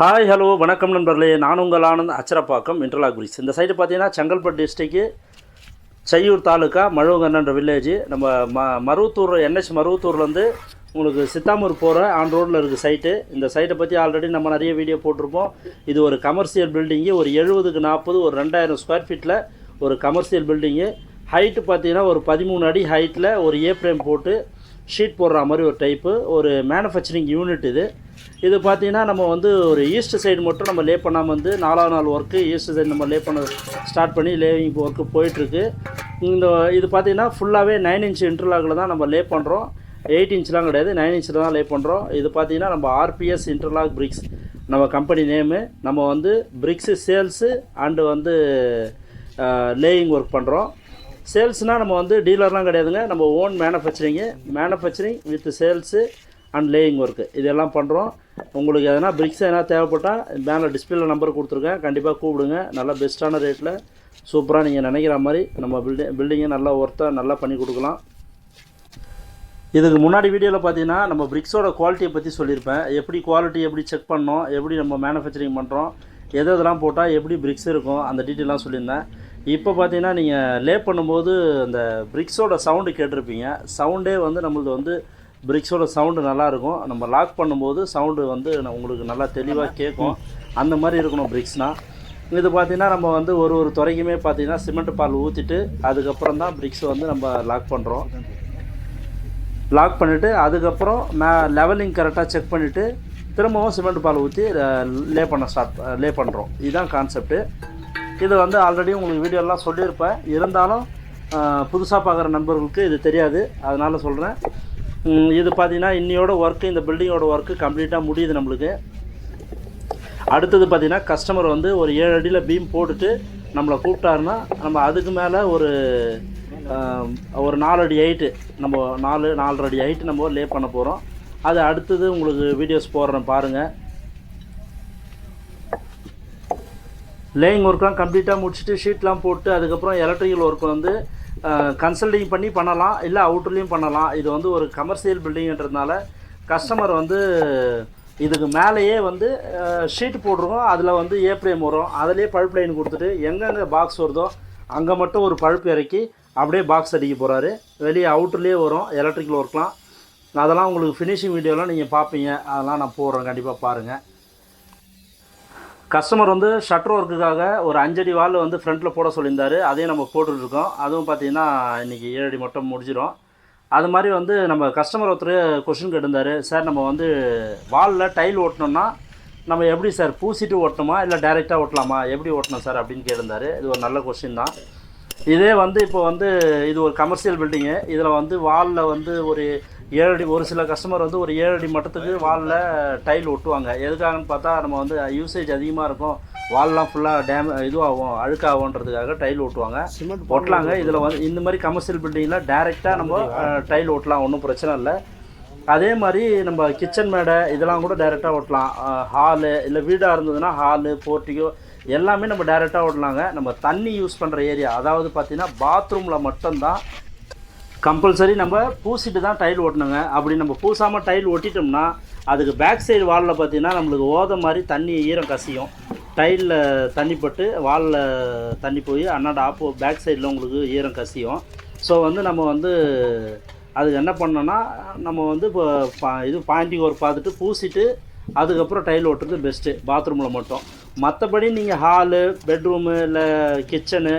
Hi hello வணக்கம் நண்பர்களே. நான் உங்கள் ஆனந்த் அச்சரப்பாக்கம் இன்டர்லாகுரிஸ் இந்த சைடு பார்த்தீங்கன்னா செங்கல்பட்டு டிஸ்ட்ரிக்கு செய்யூர் தாலுக்கா மழுவங்கன்ற வில்லேஜ் நம்ம ம மருவத்தூர் என்ஹெச் மருவத்தூர்லேருந்து உங்களுக்கு சித்தாமூர் போகிற ஆன் ரோட்டில் இருக்குது சைட்டு இந்த சைட்டை பற்றி ஆல்ரெடி நம்ம நிறைய வீடியோ போட்டிருப்போம். இது ஒரு கமர்ஷியல் பில்டிங்கு ஒரு எழுபதுக்கு நாற்பது ஒரு ரெண்டாயிரம் ஸ்கொயர் ஃபீட்டில் ஒரு கமர்ஷியல் பில்டிங்கு ஹைட்டு பார்த்தீங்கன்னா ஒரு பதிமூணு அடி ஹைட்டில் ஒரு ஏ ஃப்ரேம் போட்டு ஷீட் போடுற மாதிரி ஒரு டைப்பு ஒரு மேனுஃபேக்சரிங் யூனிட் இது. இது பார்த்தீங்கன்னா நம்ம வந்து ஒரு ஈஸ்ட் சைடு மட்டும் நம்ம லே பண்ணாமல் வந்து நாலாவது நாள் ஒர்க்கு ஈஸ்ட் சைடு நம்ம லே பண்ண ஸ்டார்ட் பண்ணி லேவிங் ஒர்க்கு போயிட்டுருக்கு. இந்த இது பார்த்தீங்கன்னா ஃபுல்லாகவே நைன் இன்ச் இன்டர்லாகில் தான் நம்ம லே பண்ணுறோம் எயிட் இன்ச்லாம் கிடையாது நைன் இன்ச்சில் தான் லே பண்ணுறோம் இது பார்த்தீங்கன்னா நம்ம ஆர்பிஎஸ் இன்டர்லாக் பிரிக்ஸ் நம்ம கம்பெனி நேமு நம்ம வந்து பிரிக்ஸு சேல்ஸு அண்டு வந்து லேயிங் ஒர்க் பண்ணுறோம் சேல்ஸ்னால் நம்ம வந்து டீலர்லாம் கிடையாதுங்க. நம்ம own manufacturing manufacturing with sales and laying work இதெல்லாம் பண்ணுறோம் உங்களுக்கு எதனா பிரிக்ஸ் எதனா தேவைப்பட்டால் மேலே டிஸ்பிளே நம்பர் கொடுத்துருக்கேன் கண்டிப்பாக கூப்பிடுங்க. நல்லா பெஸ்ட்டான ரேட்டில் சூப்பராக நீங்கள் நினைக்கிற மாதிரி நம்ம பில்டிங் பில்டிங்கை நல்லா ஒர்த்தாக நல்லா பண்ணி கொடுக்கலாம். இதுக்கு முன்னாடி வீடியோவில் பார்த்தீங்கன்னா நம்ம பிரிக்ஸோட குவாலிட்டியை பற்றி சொல்லியிருப்பேன். எப்படி குவாலிட்டி எப்படி செக் பண்ணோம் எப்படி நம்ம மேனுஃபேக்சரிங் பண்ணுறோம் எது எதெல்லாம் போட்டால் எப்படி பிரிக்ஸ் இருக்கும் அந்த டீட்டெயிலாம் சொல்லியிருந்தேன். இப்போ பார்த்தீங்கன்னா நீங்கள் லே பண்ணும்போது அந்த பிரிக்ஸோட சவுண்டு கேட்டிருப்பீங்க. சவுண்டே வந்து நம்மளது வந்து பிரிக்ஸோட சவுண்டு நல்லாயிருக்கும். நம்ம லாக் பண்ணும்போது சவுண்டு வந்து உங்களுக்கு நல்லா தெளிவாக கேட்கும். அந்த மாதிரி இருக்கணும் பிரிக்ஸ்னால் இது பார்த்தீங்கன்னா நம்ம வந்து ஒரு ஒரு துறைக்குமே பார்த்தீங்கன்னா சிமெண்ட் பால் ஊற்றிட்டு அதுக்கப்புறம் தான் பிரிக்ஸ் வந்து நம்ம லாக் பண்ணுறோம் லாக் பண்ணிவிட்டு அதுக்கப்புறம் மே லெவலிங் கரெக்டாக செக் பண்ணிவிட்டு திரும்பவும் சிமெண்ட் பால் ஊற்றி லே பண்ண ஸ்டார்ட் லே பண்ணுறோம் இதுதான் கான்செப்ட்டு இது வந்து ஆல்ரெடி உங்களுக்கு வீடியோலாம் சொல்லியிருப்பேன். இருந்தாலும் புதுசாக பார்க்குற நண்பர்களுக்கு இது தெரியாது. அதனால் சொல்கிறேன் இது பார்த்தீங்கன்னா இன்னையோட ஒர்க்கு இந்த பில்டிங்கோட ஒர்க்கு கம்ப்ளீட்டாக முடியுது நம்மளுக்கு. அடுத்தது பார்த்தீங்கன்னா கஸ்டமர் வந்து ஒரு ஏழு அடியில் பீம் போட்டுட்டு நம்மளை கூப்பிட்டாருன்னா நம்ம அதுக்கு மேலே ஒரு ஒரு நாலு அடி ஹைட்டு நம்ம நாலு நாலரை அடி ஹைட்டு நம்ம லே பண்ண போகிறோம் அது அடுத்தது உங்களுக்கு வீடியோஸ் போடுறேன் பாருங்கள் லேயிங் ஒர்க்லாம் கம்ப்ளீட்டாக முடிச்சுட்டு ஷீட்லாம் போட்டு அதுக்கப்புறம் எலக்ட்ரிக்கல் ஒர்க் வந்து கன்சல்டிங் பண்ணி பண்ணலாம் இல்லை அவுட்டர்லேயும் பண்ணலாம். இது வந்து ஒரு கமர்ஷியல் பில்டிங்ன்றதுனால கஸ்டமர் வந்து இதுக்கு மேலேயே வந்து ஷீட் போட்டிருக்கோம். அதில் வந்து ஏப்ரேம் வரும். அதிலே பழுப் லைன் கொடுத்துட்டு எங்கெங்கே பாக்ஸ் வருதோ அங்கே மட்டும் ஒரு பழுப்பு இறக்கி அப்படியே பாக்ஸ் அடிக்க போகிறாரு வெளியே அவுட்டர்லேயே வரும். எலக்ட்ரிக்கல் ஒர்க்லாம் அதெல்லாம் உங்களுக்கு ஃபினிஷிங் வீடியோலாம் நீங்கள் பார்ப்பீங்க. அதெல்லாம் நான் போடுறேன். கண்டிப்பாக பாருங்கள் கஸ்டமர் வந்து ஷட்டர் ஒர்க்குக்காக ஒரு அஞ்சடி வால் வந்து ஃப்ரண்ட்டில் போட சொல்லியிருந்தாரு. அதையும் நம்ம போட்டுட்ருக்கோம். அதுவும் பார்த்தீங்கன்னா இன்றைக்கி ஏழடி மட்டும் முடிஞ்சிடும் அது மாதிரி வந்து நம்ம கஸ்டமர் ஒருத்தர் கொஷின் கேட்டிருந்தாரு. சார் நம்ம வந்து வாலில் டைல் ஓட்டணும்னா நம்ம எப்படி சார் பூசிட்டு ஓட்டணுமா இல்லை டைரெக்டாக ஓட்டலாமா எப்படி ஓட்டணும் சார்? அப்படின்னு கேட்டிருந்தாரு. இது ஒரு நல்ல கொஷின் தான். இதே வந்து இப்போ வந்து இது ஒரு கமர்ஷியல் பில்டிங்கு இதில் வந்து வாலில் வந்து ஒரு ஏழு அடி ஒரு சில கஸ்டமர் வந்து ஒரு ஏழு அடி மட்டத்துக்கு வாலில் டைல் ஒட்டுவாங்க. எதுக்காகன்னு பார்த்தா நம்ம வந்து யூசேஜ் அதிகமாக இருக்கும். வால்லாம் ஃபுல்லாக டேம் இதுவாகும் அழுக்காகுன்றதுக்காக டைல் ஒட்டுவாங்க. ஒட்டலாங்க. இதில் வந்து இந்த மாதிரி கமர்ஷியல் பில்டிங்கில் டேரெக்டாக நம்ம டைல் ஒட்டலாம் ஒன்றும் பிரச்சனை இல்லை. அதே மாதிரி நம்ம கிச்சன் மேடை இதெல்லாம் கூட டைரெக்டாக ஓட்டலாம் ஹாலு இல்லை வீடாக இருந்ததுன்னா ஹாலு போர்ட்டிகோ எல்லாமே நம்ம டைரெக்டாக ஓட்டலாங்க நம்ம தண்ணி யூஸ் பண்ணுற ஏரியா அதாவது பார்த்தீங்கன்னா பாத்ரூமில் மட்டும்தான் கம்பல்சரி நம்ம பூசிட்டு தான் டைல் ஓட்டணுங்க. அப்படி நம்ம பூசாமல் டைல் ஒட்டிட்டோம்னா அதுக்கு பேக் சைடு வாலில் பார்த்தீங்கன்னா நம்மளுக்கு ஓத மாதிரி தண்ணி ஈரம் கசியும். டைலில் தண்ணி பட்டு வாலில் தண்ணி போய் அண்ணாட ஆப்போ பேக் சைடில் உங்களுக்கு ஈரம் கசியும். ஸோ வந்து நம்ம வந்து அதுக்கு என்ன பண்ணோன்னா நம்ம வந்து இப்போ பா- இது பாயிண்டிங் ஒர்க் பார்த்துட்டு பூசிட்டு அதுக்கப்புறம் டைல் ஓட்டுறது பெஸ்ட்டு பாத்ரூமில் மட்டும். மற்றபடி நீங்கள் ஹாலு பெட்ரூமு இல்லை கிச்சனு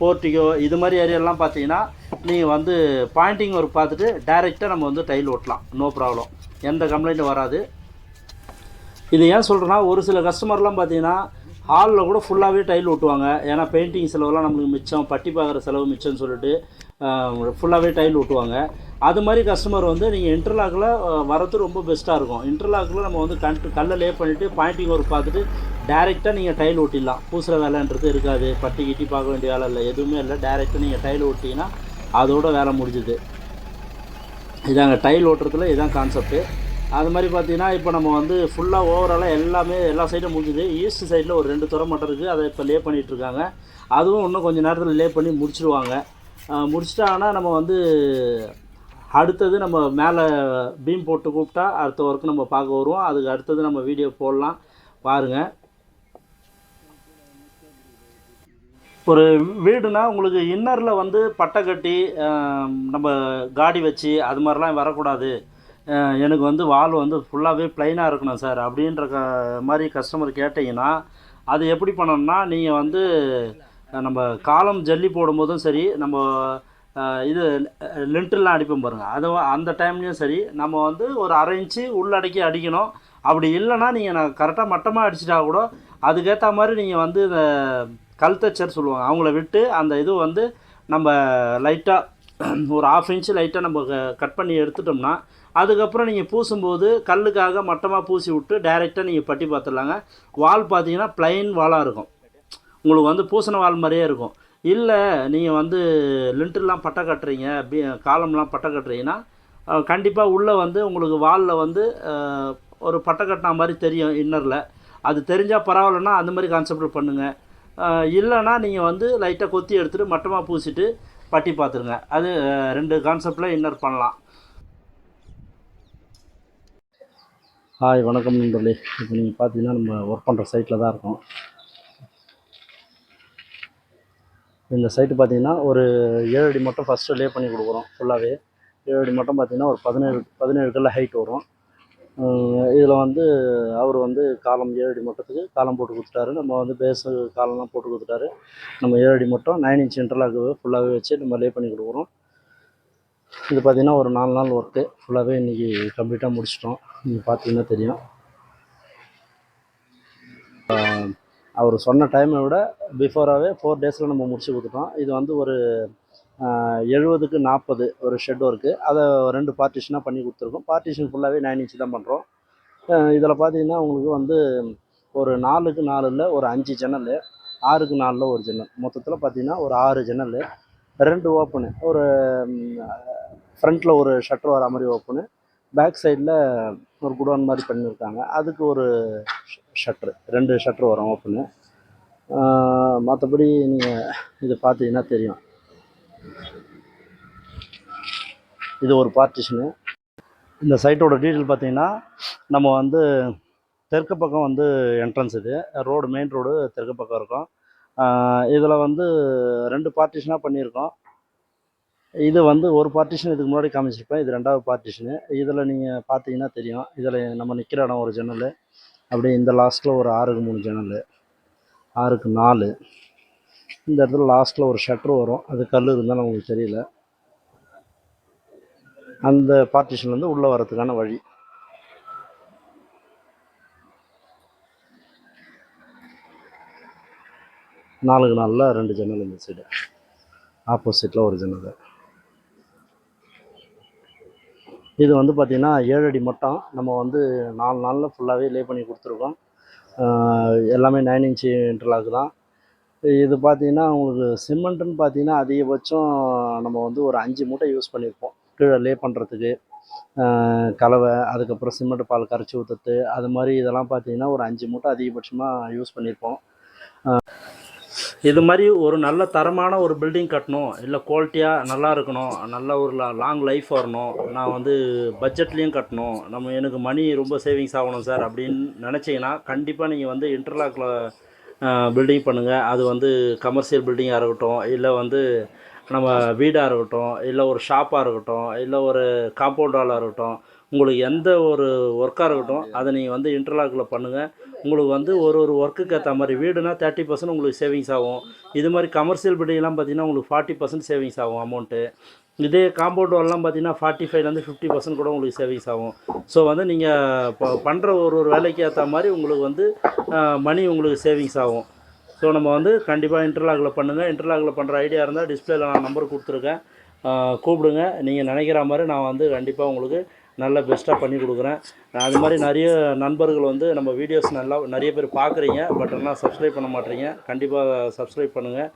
போர்ட்டிகோ இது மாதிரி ஏரியாலாம் பார்த்தீங்கன்னா நீங்கள் வந்து பாயிண்டிங் ஒர்க் பார்த்துட்டு டைரெக்டாக நம்ம வந்து டைல் ஓட்டலாம். நோ ப்ராப்ளம் எந்த கம்ப்ளைண்ட்டும் வராது. இது ஏன் சொல்கிறேன்னா ஒரு சில கஸ்டமர்லாம் பார்த்தீங்கன்னா ஹாலில் கூட ஃபுல்லாகவே டைல் ஒட்டுவாங்க ஏன்னா பெயிண்டிங் செலவுலாம் நம்மளுக்கு மிச்சம் பட்டி பார்க்குற செலவு மிச்சம்னு சொல்லிட்டு ஃபுல்லாகவே டைல் ஒட்டுவாங்க அது மாதிரி கஸ்டமர் வந்து நீங்கள் இன்டர்லாக்கில் வரது ரொம்ப பெஸ்ட்டாக இருக்கும். இன்டர்லாக்கில் நம்ம வந்து கண் கல்லை லே பண்ணிவிட்டு பாயிண்டிங் ஒர்க் பார்த்துட்டு டேரெக்டாக நீங்கள் டைல் ஒட்டிடலாம் பூசுகிற வேலைன்றது இருக்காது. பட்டி கிட்டி பார்க்க வேண்டிய வேலை இல்லை. எதுவுமே இல்லை. டேரெக்டாக நீங்கள் டைல் ஒட்டிங்கன்னா அதோட வேலை முடிஞ்சுது. இதாங்க டைல் ஓட்டுறதுல இதான் கான்செப்ட்டு அது மாதிரி பார்த்தீங்கன்னா இப்போ நம்ம வந்து ஃபுல்லாக ஓவராலாக எல்லாமே எல்லா சைடும் முடிஞ்சுது. ஈஸ்ட் சைடில் ஒரு ரெண்டு துறை மட்டும் இருக்குது அதை இப்போ லே பண்ணிகிட்டு இருக்காங்க. அதுவும் இன்னும் கொஞ்சம் நேரத்தில் லே பண்ணி முடிச்சுருவாங்க. முடிச்சிட்டாங்கன்னா நம்ம வந்து அடுத்தது நம்ம மேலே பீம் போட்டு கூப்பிட்டா அடுத்த ஒர்க்கு நம்ம பார்க்க வருவோம். அதுக்கு அடுத்தது நம்ம வீடியோ போடலாம். பாருங்கள் ஒரு வீடுனா உங்களுக்கு இன்னரில் வந்து பட்டை கட்டி நம்ம காடி வச்சு அது மாதிரிலாம் வரக்கூடாது. எனக்கு வந்து வால் வந்து ஃபுல்லாகவே ப்ளைனாக இருக்கணும் சார் அப்படின்ற க மாதிரி கஸ்டமர் கேட்டிங்கன்னா அது எப்படி பண்ணணும்னா நீங்கள் வந்து நம்ம காலம் ஜல்லி போடும்போதும் சரி நம்ம இது லென்ட்டுலாம் அடிப்போம் பாருங்கள் அது அந்த டைம்லேயும் சரி நம்ம வந்து ஒரு அரை இன்ச்சு உள்ளடக்கி அடிக்கணும். அப்படி இல்லைன்னா நீங்கள் நான் கரெக்டாக மட்டமாக அடிச்சிட்டா கூட அதுக்கேற்ற மாதிரி நீங்கள் வந்து இந்த கல்தச்சர் சொல்லுவாங்க. அவங்கள விட்டு அந்த இது வந்து நம்ம லைட்டாக ஒரு ஆஃப் இன்ச்சு லைட்டாக நம்ம கட் பண்ணி எடுத்துட்டோம்னா அதுக்கப்புறம் நீங்கள் பூசும்போது கல்லுக்காக மட்டமாக பூசி விட்டு டைரெக்டாக நீங்கள் பட்டி பார்த்துடலாங்க வால் பார்த்தீங்கன்னா ப்ளைன் வாலாக இருக்கும். உங்களுக்கு வந்து பூசண வால் மாதிரியே இருக்கும். இல்லை நீங்கள் வந்து லிண்டர்லாம் பட்டை கட்டுறீங்க பி காலம்லாம் பட்டை கட்டுறீங்கன்னா கண்டிப்பாக உள்ளே வந்து உங்களுக்கு வாலில் வந்து ஒரு பட்டை கட்டின மாதிரி தெரியும் இன்னரில் அது தெரிஞ்சால் பரவாயில்லன்னா அந்த மாதிரி கான்செப்ட் பண்ணுங்கள் இல்லைன்னா நீங்கள் வந்து லைட்டாக கொத்தி எடுத்துகிட்டு மட்டமாக பூசிட்டு பட்டி பார்த்துருங்க அது ரெண்டு கான்செப்டில் இன்னர் பண்ணலாம். ஹாய் வணக்கம் நண்பர்களே. இப்போ நீங்கள் பார்த்தீங்கன்னா நம்ம ஒர்க் பண்ணுற சைட்டில் தான் இருக்கோம். இந்த சைட்டு பார்த்தீங்கன்னா ஒரு ஏழு அடி மட்டும் ஃபஸ்ட்டு லே பண்ணி கொடுக்குறோம் ஃபுல்லாகவே ஏழு அடி மட்டும் பார்த்தீங்கன்னா ஒரு பதினேழு பதினேழு கல்ல ஹைட் வரும். இதில் வந்து அவர் வந்து காலம் ஏழடி மட்டத்துக்கு காலம் போட்டு கொடுத்துட்டாரு. நம்ம வந்து பேஸு காலம்லாம் போட்டு கொடுத்துட்டாரு. நம்ம ஏழடி மட்டம் மட்டும் நைன் இன்ச் இன்டர்லாக் ஃபுல்லாகவே வச்சு நம்ம லே பண்ணி கொடுக்குறோம். இது பார்த்தீங்கன்னா ஒரு நாலு நாள் ஒர்க்கு ஃபுல்லாகவே இன்றைக்கி கம்ப்ளீட்டாக முடிச்சிட்டோம். நீங்கள் பார்த்தீங்கன்னா தெரியும். அவர் சொன்ன டைமை விட பிஃபோராகவே ஃபோர் டேஸில் நம்ம முடிச்சு கொடுத்துட்டோம். இது வந்து ஒரு எழுபதுக்கு நாற்பது ஒரு ஷெட் ஒர்க்கு அதை ரெண்டு பார்ட்டிஷனாக பண்ணி கொடுத்துருக்கோம். பார்ட்டிஷன் ஃபுல்லாகவே நைன் இன்ச்சு தான் பண்ணுறோம் இதில் பார்த்தீங்கன்னா உங்களுக்கு வந்து ஒரு நாலுக்கு நாலில் ஒரு அஞ்சு ஜன்னல் ஆறுக்கு நாலில் ஒரு ஜன்னல் மொத்தத்தில் பார்த்தீங்கன்னா ஒரு ஆறு ஜன்னல் ரெண்டு ஓப்பனு ஒரு ஃப்ரண்ட்டில் ஒரு ஷட்டர் வர மாதிரி ஓப்பனு பேக் சைடில் ஒரு குடோன் மாதிரி பண்ணியிருக்காங்க அதுக்கு ஒரு ஷட்ரு ரெண்டு ஷட்ரு வரும் ஓப்பனு மற்றபடி நீங்கள் இது பார்த்தீங்கன்னா தெரியும். இது ஒரு பார்ட்டிஷனு இந்த சைட்டோட டீட்டெயில் பார்த்தீங்கன்னா நம்ம வந்து தெற்கு பக்கம் வந்து என்ட்ரன்ஸ் இது. ரோடு மெயின் ரோடு தெற்கு பக்கம் இருக்கும். இதில் வந்து ரெண்டு பார்ட்டிஷனாக பண்ணியிருக்கோம். இது வந்து ஒரு பார்ட்டிஷன் இதுக்கு முன்னாடி காமிச்சிருப்பேன். இது ரெண்டாவது பார்ட்டிஷனு இதில் நீங்கள் பார்த்தீங்கன்னா தெரியும். இதில் நம்ம நிற்கிற இடம் ஒரு ஜன்னல். அப்படியே இந்த லாஸ்ட்டில் ஒரு ஆறுக்கு மூணு ஜன்னல். ஆறுக்கு நாலு. இந்த இடத்துல லாஸ்ட்டில் ஒரு ஷட்ரு வரும். அது கல் இருந்தாலும் உங்களுக்கு தெரியல. அந்த பார்ட்டிஷன்லேருந்து உள்ளே வரத்துக்கான வழி. நாலுக்கு நாளில் ரெண்டு ஜன்னல் இந்த சைடு ஆப்போசிட்டில் ஒரு ஜன்னல். இது வந்து பார்த்திங்கன்னா ஏழு அடி மட்டம். நம்ம வந்து நாலு நாளில் ஃபுல்லாகவே லே பண்ணி கொடுத்துருக்கோம். எல்லாமே நைன் இன்ச்சு இன்டர்லாக் தான். இது பார்த்தீங்கன்னா உங்களுக்கு சிமெண்ட்டுன்னு பார்த்தீங்கன்னா அதிகபட்சம் நம்ம வந்து ஒரு அஞ்சு மூட்டை யூஸ் பண்ணியிருப்போம் கீழே லே பண்ணுறதுக்கு கலவை அதுக்கப்புறம் சிமெண்ட் பால் கரைச்சி ஊற்றுறது அது மாதிரி இதெல்லாம் பார்த்தீங்கன்னா ஒரு அஞ்சு மூட்டை அதிகபட்சமாக யூஸ் பண்ணியிருப்போம் இது மாதிரி ஒரு நல்ல தரமான ஒரு பில்டிங் கட்டணும். இல்லை குவாலிட்டியாக நல்லா இருக்கணும். நல்ல ஒரு லாங் லைஃப் வரணும். நான் வந்து பட்ஜெட்லேயும் கட்டணும். நம்ம எனக்கு மணி ரொம்ப சேவிங்ஸ் ஆகணும் சார் அப்படின்னு நினச்சிங்கன்னா கண்டிப்பாக நீங்கள் வந்து இன்டர்லாக்கில் பில்டிங் பண்ணுங்கள் அது வந்து கமர்ஷியல் பில்டிங்காக இருக்கட்டும் இல்லை வந்து நம்ம வீடாக இருக்கட்டும் இல்லை ஒரு ஷாப்பாக இருக்கட்டும் இல்லை ஒரு காம்பவுண்ட் வாலாக இருக்கட்டும் உங்களுக்கு எந்த ஒரு ஒர்க்காக இருக்கட்டும் அதை நீங்கள் வந்து இன்டர்லாக்கில் பண்ணுங்கள் உங்களுக்கு வந்து ஒரு ஒரு ஒர்க்குக்கு ஏற்ற மாதிரி வீடுனா தேர்ட்டி பர்சன்ட் உங்களுக்கு சேவிங்ஸ் ஆகும். இது மாதிரி கமர்ஷியல் பில்டிங்லாம் பார்த்தீங்கன்னா உங்களுக்கு ஃபார்ட்டி பர்சன்ட் சேவிங்ஸ் ஆகும் அமௌண்ட்டு இதே காம்பவுண்ட் வால்லாம் பார்த்தீங்கன்னா ஃபார்ட்டி ஃபைவ்லேருந்து ஃபிஃப்டி பர்சன்ட் கூட உங்களுக்கு சேவிங்ஸ் ஆகும். ஸோ வந்து நீங்கள் இப்போ பண்ணுற ஒரு ஒரு வேலைக்கு ஏற்ற மாதிரி உங்களுக்கு வந்து மணி உங்களுக்கு சேவிங்ஸ் ஆகும். ஸோ நம்ம வந்து கண்டிப்பாக இன்டர்லாகில் பண்ணுங்கள் இன்டர்லாகில் பண்ணுற ஐடியா இருந்தால் டிஸ்பிளேயில் நான் நம்பர் கொடுத்துருக்கேன். கூப்பிடுங்க. நீங்கள் நினைக்கிற மாதிரி நான் வந்து கண்டிப்பாக உங்களுக்கு நல்ல பெஸ்ட்டாக பண்ணி கொடுக்குறேன். அது மாதிரி நிறைய நண்பர்கள் வந்து நம்ம வீடியோஸ் நல்லா நிறைய பேர் பார்க்குறீங்க பட் ஆனால் சப்ஸ்கிரைப் பண்ண மாட்டீங்க. கண்டிப்பாக சப்ஸ்கிரைப் பண்ணுங்கள்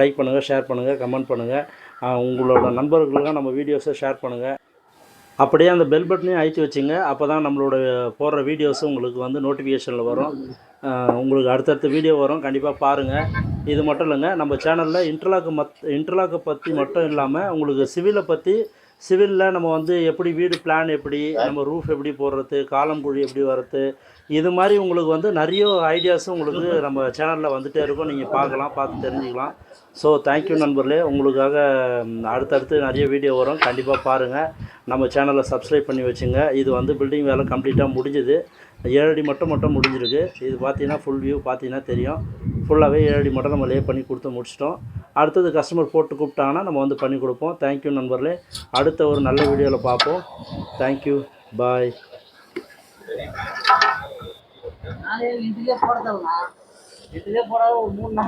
லைக் பண்ணுங்கள் ஷேர் பண்ணுங்கள் கமெண்ட் பண்ணுங்கள் உங்களோட நண்பர்களுக்கெல்லாம் நம்ம வீடியோஸை ஷேர் பண்ணுங்கள் அப்படியே அந்த பெல் பட்டனையும் அழுத்தி வச்சுங்க. அப்போ தான் நம்மளோட போடுற வீடியோஸும் உங்களுக்கு வந்து நோட்டிஃபிகேஷனில் வரும். உங்களுக்கு அடுத்தடுத்த வீடியோ வரும். கண்டிப்பாக பாருங்கள் இது மட்டும் இல்லைங்க நம்ம சேனலில் இன்டர்லாக்கு மத் இன்டர்லாக்கை பற்றி மட்டும் இல்லாமல் உங்களுக்கு சிவிலை பற்றி சிவிலில் நம்ம வந்து எப்படி வீடு பிளான் எப்படி நம்ம ரூஃப் எப்படி போடுறது காலம் குழி எப்படி வர்றது இது மாதிரி உங்களுக்கு வந்து நிறைய ஐடியாஸும் உங்களுக்கு நம்ம சேனலில் வந்துகிட்டே இருக்கும். நீங்கள் பார்க்கலாம் பார்த்து தெரிஞ்சுக்கலாம். ஸோ தேங்க்யூ நண்பர்களே. உங்களுக்காக அடுத்தடுத்து நிறைய வீடியோ வரும். கண்டிப்பாக பாருங்கள் நம்ம சேனலை சப்ஸ்கிரைப் பண்ணி வச்சுங்க. இது வந்து பில்டிங் வேலை கம்ப்ளீட்டாக முடிஞ்சுது. ஏழு அடி மட்டும் மட்டும் முடிஞ்சிருக்கு. இது பார்த்தீங்கன்னா ஃபுல் வியூ பார்த்தீங்கன்னா தெரியும். ஃபுல்லாகவே ஏழு அடி மட்டும் நம்ம லே பண்ணி கொடுத்து முடிச்சிட்டோம். அடுத்தது கஸ்டமர் போட்டு கூப்பிட்டாங்கன்னா நம்ம வந்து பண்ணி கொடுப்போம். தேங்க்யூ நண்பர்களே. அடுத்த ஒரு நல்ல வீடியோவில் பார்ப்போம். தேங்க்யூ பாய் போடாத ஒரு மூணு நாள்.